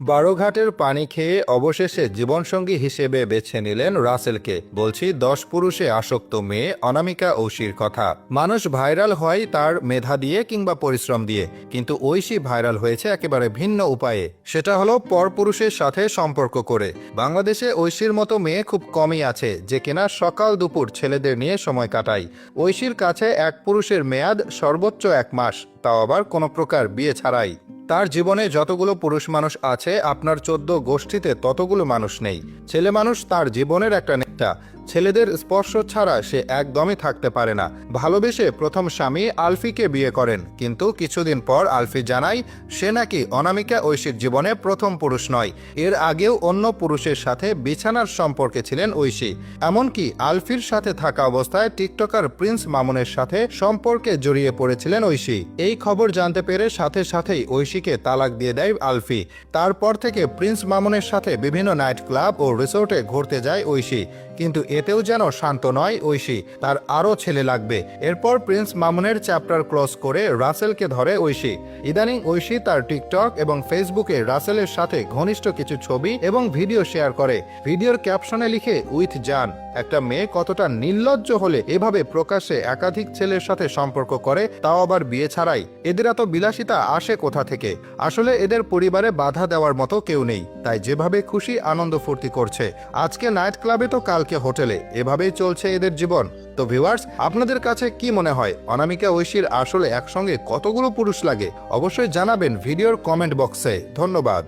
বারোঘাটের পানি খেয়ে অবশেষে জীবনসঙ্গী হিসেবে বেছে নিলেন রাসেলকে। বলছি, দশ পুরুষে আসক্ত মেয়ে অনামিকা ঐশীর কথা। মানুষ ভাইরাল হয় তার মেধা দিয়ে কিংবা পরিশ্রম দিয়ে, কিন্তু ঐশী ভাইরাল হয়েছে একেবারে ভিন্ন উপায়ে। সেটা হলো পরপুরুষের সাথে সম্পর্ক করে। বাংলাদেশে ঐশীর মতো মেয়ে খুব কমই আছে, যে কিনা সকাল দুপুর ছেলেদের নিয়ে সময় কাটায়। ঐশীর কাছে এক পুরুষের মেয়াদ সর্বোচ্চ এক মাস, তাও আবার কোনো প্রকার বিয়ে ছাড়াই। তার জীবনে যতগুলো পুরুষ মানুষ আছে, আপনার চোদ্দ গোষ্ঠীতে ততগুলো মানুষ নেই। ছেলে মানুষ তার জীবনের একটা নেতা। ছেলেদের স্পর্শ ছাড়া সে একদমই থাকতে পারে না। ভালোবেসে প্রথম স্বামী আলফিকে বিয়ে করেন, কিন্তু কিছুদিন পর আলফি জানায়, সে নাকি অনামিকা ঐশীর জীবনে প্রথম পুরুষ নয়। এর আগেও অন্য পুরুষের সাথে বিছানার সম্পর্কে ছিলেন ঐশী। এমনকি আলফির সাথে থাকা অবস্থায় টিকটকার প্রিন্স মামুনের সাথে সম্পর্কে জড়িয়ে পড়েছিলেন ঐশী। এই খবর জানতে পেরে সাথে সাথেই ঐশীকে তালাক দিয়ে দেয় আলফি। তারপর থেকে প্রিন্স মামুনের সাথে বিভিন্ন নাইট ক্লাব ও রিসোর্টে ঘুরতে যায় ঐশী। কিন্তু এতেও যেন শান্ত নয় ঐশী, তার আরও ছেলে লাগবে। এরপর প্রিন্স মামুনের চ্যাপ্টার ক্লোজ করে রাসেলকে ধরে ঐশী। ইদানিং ঐশী তার টিকটক এবং ফেসবুকে রাসেলের সাথে ঘনিষ্ঠ কিছু ছবি এবং ভিডিও শেয়ার করে। ভিডিওর ক্যাপশনে লিখে, উইথ জান, একটা মেয়ে কতটা নির্লজ্জ হলে এভাবে প্রকাশ্যে একাধিক ছেলের সাথে সম্পর্ক করে, তাও আবার বিয়ে ছাড়াই। এদের এত বিলাসিতা আসে কোথা থেকে? আসলে এদের পরিবারে বাধা দেওয়ার মতো কেউ নেই। তাই যেভাবে খুশি আনন্দ ফুর্তি করছে। আজকে নাইট ক্লাবে তো কালকে হোটেলে এভাবেই চলছে এদের জীবন। তো ভিউয়ার্স, আপনাদের কাছে কি মনে হয়? অনামিকা ঐশীর আসলে একসঙ্গে কতগুলো পুরুষ লাগে? অবশ্যই জানাবেন ভিডিওর কমেন্ট বক্সে। ধন্যবাদ।